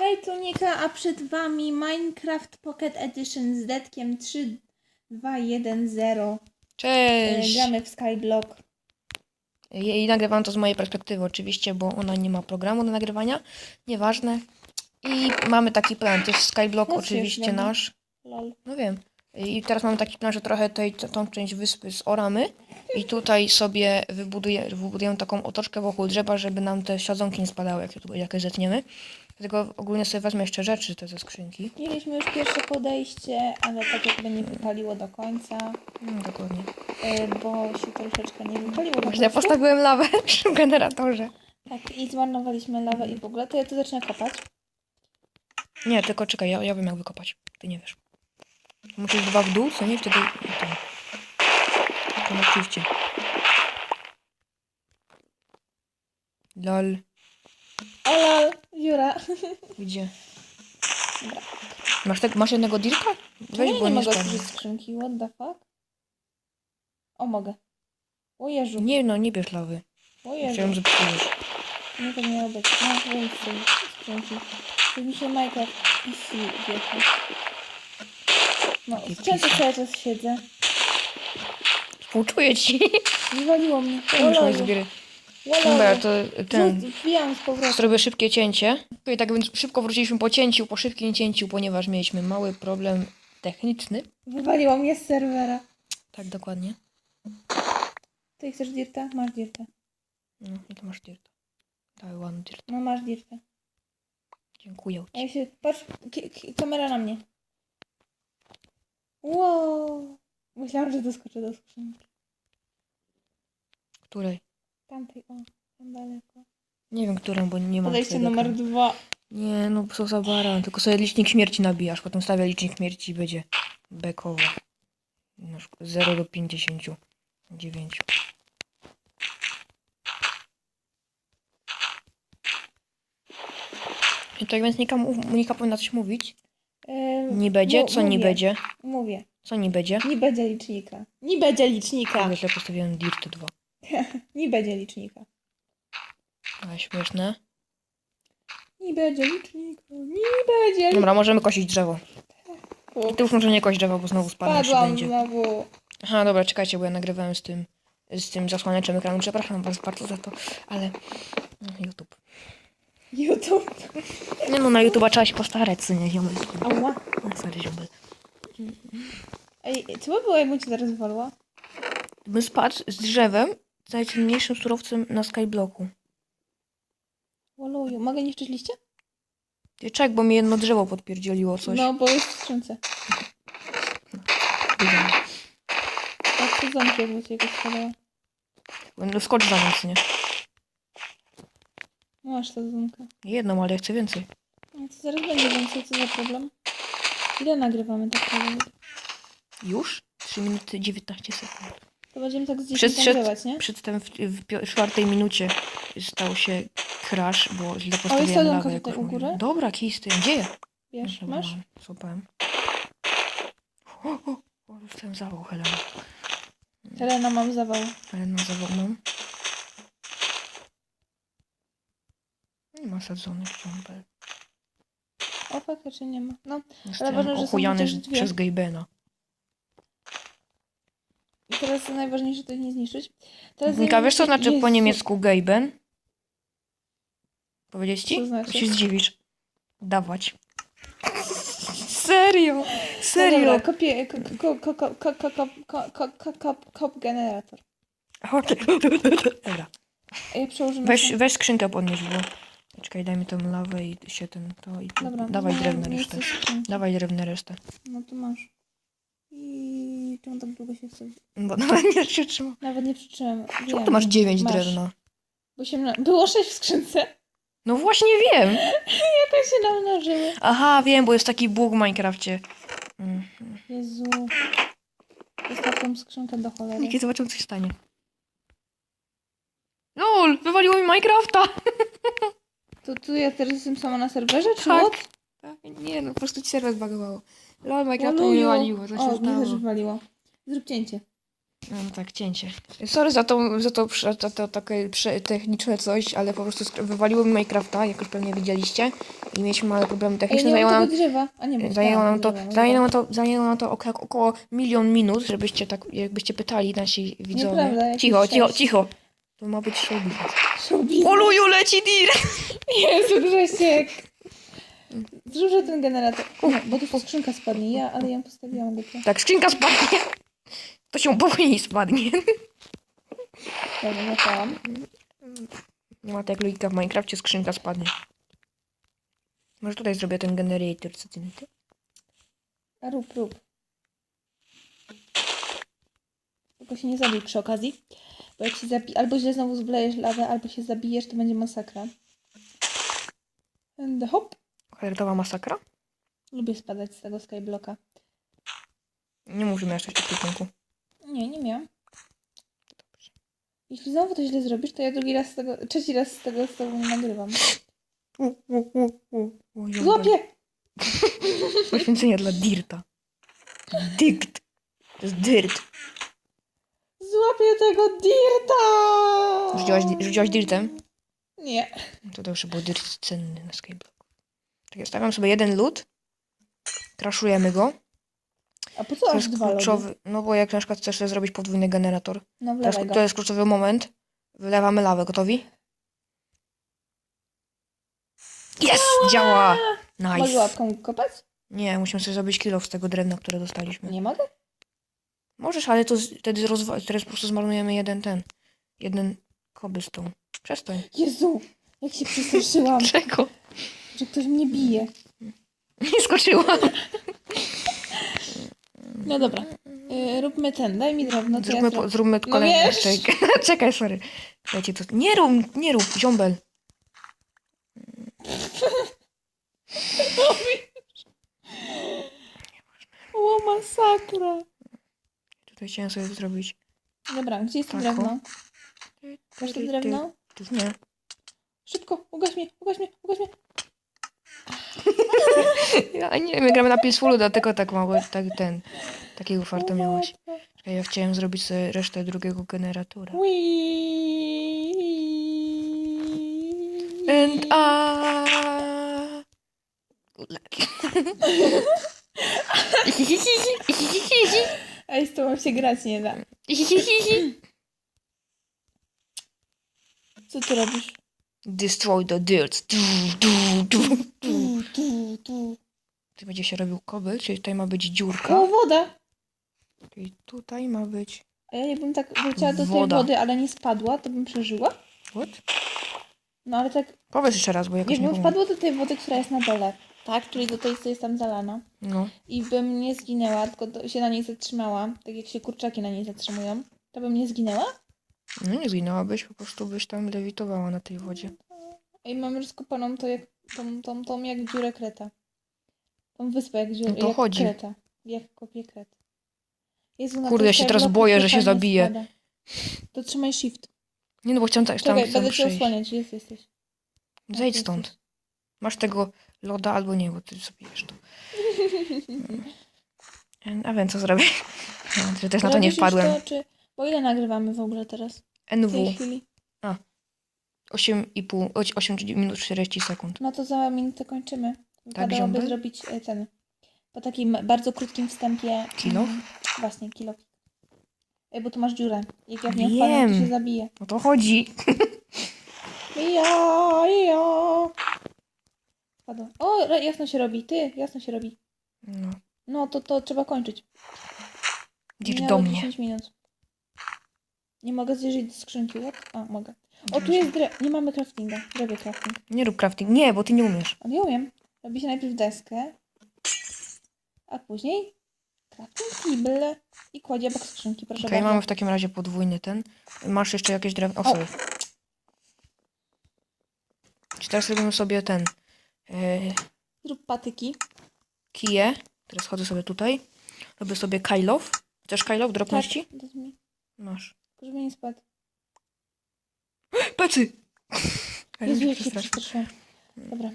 Hej Tunika, a przed Wami Minecraft Pocket Edition z detkiem 3210. Cześć! Gramy w Skyblock. I, nagrywam to z mojej perspektywy oczywiście, bo ona nie ma programu do nagrywania. Nieważne. I mamy taki plan, to jest Skyblock oczywiście nasz. Lol. No wiem. I teraz mamy taki plan, że trochę tej, tą część wyspy zoramy i tutaj sobie wybuduje, wybudujemy taką otoczkę wokół drzewa, żeby nam te siadzonki nie spadały, jak, jak je zetniemy. Dlatego ogólnie sobie wezmę jeszcze rzeczy te ze skrzynki. Mieliśmy już pierwsze podejście, ale tak jakby nie wypaliło do końca, No, dokładnie. y, bo się troszeczkę nie wypaliło do Właśnie ja końca. postawiłem lawę przy generatorze. Tak, i zmarnowaliśmy lawę i w ogóle. To ja tu zacznę kopać. Nie, tylko czekaj, ja, ja wiem jak wykopać. Ty nie wiesz. Musisz dwa w dół, co nie? Wtedy. To oczywiście. Lol. O lol, dziura. Gdzie? Dobra. Masz, tak, masz jednego dirka? Weź, ja bo nie nie mogę spadnie. otworzyć skrzynki? What the fuck? O, mogę. O Jezu, Nie no, nie bierz lawy. o Jezu. Chciałem, psujesz. Nie tak miało być. No, wyjdź skrzynki. To mi się Minecraft PC wiecha. No, Jakie często PC? cały czas siedzę. Współczuję ci. Wywaliło mnie. Ja muszę z gry. Dobra, to ten. Wbijam z powrotem. Zrobię szybkie cięcie. I tak więc szybko wróciliśmy po cięciu, po szybkim cięciu, ponieważ mieliśmy mały problem techniczny. Wywaliło mnie z serwera. Tak, dokładnie. Ty chcesz dirta? Masz dirta. No, i to masz dirt. Daj ładny dirt. No, masz dirta. Dziękuję ci. ja się... Patrz, kamera na mnie. Wow. Myślałam, że doskoczę do skrzynki. Której? Tamtej, o. Tam daleko. Nie wiem, którą, bo nie mam Podejście twojego numer ekranu. dwa. Nie, no co za baran. Tylko sobie licznik śmierci nabijasz. Potem stawia licznik śmierci i będzie bekowo. Na przykład 0 do 59. I tak więc Nika, mów- Nika powinna coś mówić. Ym, Nie będzie? mu- Co nie mówię, będzie? Mówię. Co nie będzie? Nie będzie licznika. Nie będzie licznika. Ja źle postawiłem Dirt 2. Nie będzie licznika. A śmieszne. Nie będzie licznika. Nie będzie Dobra, możemy kosić drzewo. licznika. I ty już może nie kość drzewa, bo znowu i Padłam będzie. znowu. Aha, dobra, czekajcie, bo ja nagrywałem z tym, z tym zasłaniaczem ekranu. Przepraszam was bardzo za to, ale no, YouTube. YouTube. Nie no, na YouTube'a trzeba się postarać, co nie, ziomek. Ała. No, sorry, ziomek. Ej, co by było, jakbym cię teraz wolła? Bym spadł z drzewem z najcenniejszym surowcem na Skyblocku. Woluju. Mogę niszczyć liście? Czek, bo mi jedno drzewo podpierdzieliło coś. No, bo jest w skrzynce. Tak, to zamki jakby cię jakoś spadała. No, skocz za nas, nie? Masz to zamka. Jedną, ale ja chcę więcej. No to zaraz będzie więcej, co za problem. Ile nagrywamy tak naprawdę? Już? 3 minuty 19 sekund. To będziemy tak z 10 Przed, nagrywać, nie? przedtem w, w czwartej minucie stał się crash, bo źle postawiłem sadzonka lawę. tutaj u góry? mówiłem. Dobra, kij z tym. Gdzie? Wiesz, Dobra, masz? Złapałem. O, o, o, dostałem zawał, Helena. Helena, mam zawał. Helena zawał mam. Nie ma sadzonych ciągle. O, faktycznie nie ma. No, Jestem ważne, że są ochujany chociaż dwie. przez Gejbena. Teraz najważniejsze to ich nie zniszczyć. Teraz Nika, wiesz co się- znaczy po Jezu. niemiecku Gejben? Powiedzieć ci? Co znaczy? Się zdziwisz. Dawać. Serio! No Serio! dobra, kopię, ko, ko, ko, ko, ko, ko, ko, ko, ko, ko, ko, kop generator. Dobra. A ja przełożę na Weź, weź skrzynkę podnieść, bo... Czekaj, daj mi tą lawę i się ten... to i. Dobra, Dawaj no, drewno nie resztę. chcę skrzynki. Dawaj drewno resztę. No to masz. I czemu tak długo się chce? Bo nawet nie się trzyma. Nawet nie przyczyłem. Czemu ty masz 9 Masz. drewna? Bo się mna... Było sześć w skrzynce. No właśnie wiem! Jakoś się namnożyły. Aha, wiem, bo jest taki bóg w Minecrafcie. Mm. Jezu. Zostaw tą skrzynkę do cholery. Niki, zobaczymy, co się stanie. LOL! Wywaliło mi Minecrafta! To tu ja teraz jestem sama na serwerze, czy Tak. what? Nie, no po prostu ci serwer zbagowało. LOL, Minecrafta mi Oluju. wywaliło, co się O, mnie też wywaliło. Zrób cięcie. No tak, cięcie. Sorry za to, za to, prze- za to takie prze- techniczne coś, ale po prostu sk- wywaliło mi Minecrafta, jak już pewnie widzieliście. I mieliśmy małe problemy Ej, techniczne. nie Zajęło mam nam, tego drzewa. A nie, zajęło nam to, drzewa, zajęło nam to, zajęło nam to około, około milion minut, żebyście tak, jakbyście pytali nasi widzowie. Nieprawda, jakieś cicho, cicho, sześć. cicho. To ma być. Showbiz. Oluju, leci dir! Jezu, Grzesiek. Zrzucę ten generator. Nie, bo tu skrzynka spadnie. Ja, ale ja postawiłam głupio. Tak, skrzynka spadnie. To się powoli spadnie. Dobra, złapałam. Nie ma tak logika w Minecrafcie, skrzynka spadnie. Może tutaj zrobię ten generator, co ty na to? A rób, rób. Tylko się nie zabij przy okazji. Bo jak się zabi... Albo źle znowu wlejesz lawę, albo się zabijesz, to będzie masakra. And hop. Kwadratowa masakra? Lubię spadać z tego skyblocka. Nie mów, że miałeś coś w ekwipunku. Nie, nie miałam. Jeśli znowu to źle zrobisz, to ja drugi raz z tego, trzeci raz z tego z tobą nie nagrywam. U, u, u, u, u, jąbel. Złapię! Poświęcenie dla Dirta. Dirt. To jest Dirt. Złapię tego dirta! Rzuciłaś, rzuciłaś Dirtem? Nie. To już był Dirt cenny na Skyblock. Tak, stawiam sobie jeden lód. Kraszujemy go. A po co To aż jest dwa lody? kluczowy. No bo jak na przykład chcesz sobie zrobić podwójny generator. No go. to jest kluczowy moment. Wylewamy lawę. Gotowi? Jest! Działa! Mogę Nice. łapką kopać? Nie, musimy sobie zrobić kilo z tego drewna, które dostaliśmy. Nie mogę? Możesz, ale to z- wtedy rozwa- teraz po prostu zmarnujemy jeden ten. Jeden cobblestone. Przestań. Jezu! Jak się przestraszyłam, Czego? Że ktoś mnie bije. Nie skoczyła. No dobra. Y, róbmy ten. Daj mi drewno, Zróbmy, ja po, zróbmy No kolejny. wiesz. Czekaj, czekaj, sorry. Dajcie to. Nie rób, nie rób, ziombel. O, masakra. Tutaj chciałem sobie zrobić. Dobra, gdzie jest to drewno? Masz to drewno? Nie. Szybko, ugaś mnie, ugaś mnie, ugaś mnie. Ja nie, my gramy na Peacefulu, dlatego tak mało, tak ten, takiego farta miałaś. Czekaj, ja chciałem zrobić sobie resztę drugiego generatora. And I... Ej, z tobą się grać nie da. Co ty robisz? Destroy the dirt. Du, du, du. Tu, tu, tu. Tu będzie się robił kobyl, czyli tutaj ma być dziurka. O, woda! Czyli tutaj ma być... A ja jakbym tak wróciła do tej Woda. wody, ale nie spadła, to bym przeżyła? What? No ale tak, Powiedz jeszcze raz, bo jakoś nie jakbym wpadła do tej wody, która jest na dole, tak? Czyli do tej, co jest tam zalana. No. I bym nie zginęła, tylko do, się na niej zatrzymała, tak jak się kurczaki na niej zatrzymują, to bym nie zginęła? No nie zginęłabyś, po prostu byś tam lewitowała na tej wodzie. I mam rozkopaną to jak, tą, tą, tą jak dziurę kreta. Tą wyspę jak dziurę, No to jak chodzi. kreta. Jak kopie kret. Jezu, na Kurde, tej ja się teraz boję, że się fajnie zabiję. spada. To trzymaj shift. Nie no, bo chciałam też tam, Czekaj, tam będę cię przyjść. osłaniać. Jest, jesteś. Zejdź jesteś. stąd. Masz tego loda albo nie, bo ty sobie jesz to. A wiem, co zrobię. No, że też na to nie Robisz już wpadłem. To, czy... Bo ile nagrywamy w ogóle teraz? W tej NW. chwili? 8,5, oś- 8 minut 40 sekund. No to za minutę kończymy. Wypadałoby ziombel? zrobić e, ten. Po takim bardzo krótkim wstępie. Kilo? mm, Właśnie, kilo. Ej, bo tu masz dziurę. Jak ja w wpadnę, to się zabije. O to chodzi. Ja, ja. Spadło. O, ra- jasno się robi. Ty, jasno się robi. No. No, to, to trzeba kończyć. Minęło do mnie. 10 minut. Nie mogę zjeżdżać do skrzynki. What? A, mogę. O, tu jest dre... Nie mamy craftinga. Robię crafting. Nie rób crafting. Nie, bo ty nie umiesz. Ale ja umiem. Robi się najpierw deskę, a później crafting kibel i kładzie obok skrzynki, proszę Okej, bardzo. mamy w takim razie podwójny ten. Masz jeszcze jakieś drewno? O, O. sorry. Czy teraz robimy sobie ten... Yy, Zrób patyki. kije. Teraz chodzę sobie tutaj. Robię sobie kajlow. Chcesz kajlow drobności? Tak, mi. Masz. Żeby nie spadł. Pecy! Ale Jezu, jak się przestraszyłam. Dobra.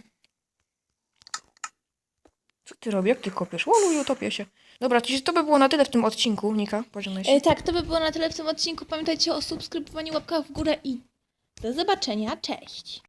Co ty robisz? Jak ty kopiesz? Olu, utopię się. Dobra, to, to by było na tyle w tym odcinku. Nika, pożegnaj się. E, tak, to by było na tyle w tym odcinku. Pamiętajcie o subskrybowaniu, łapkach w górę i do zobaczenia. Cześć!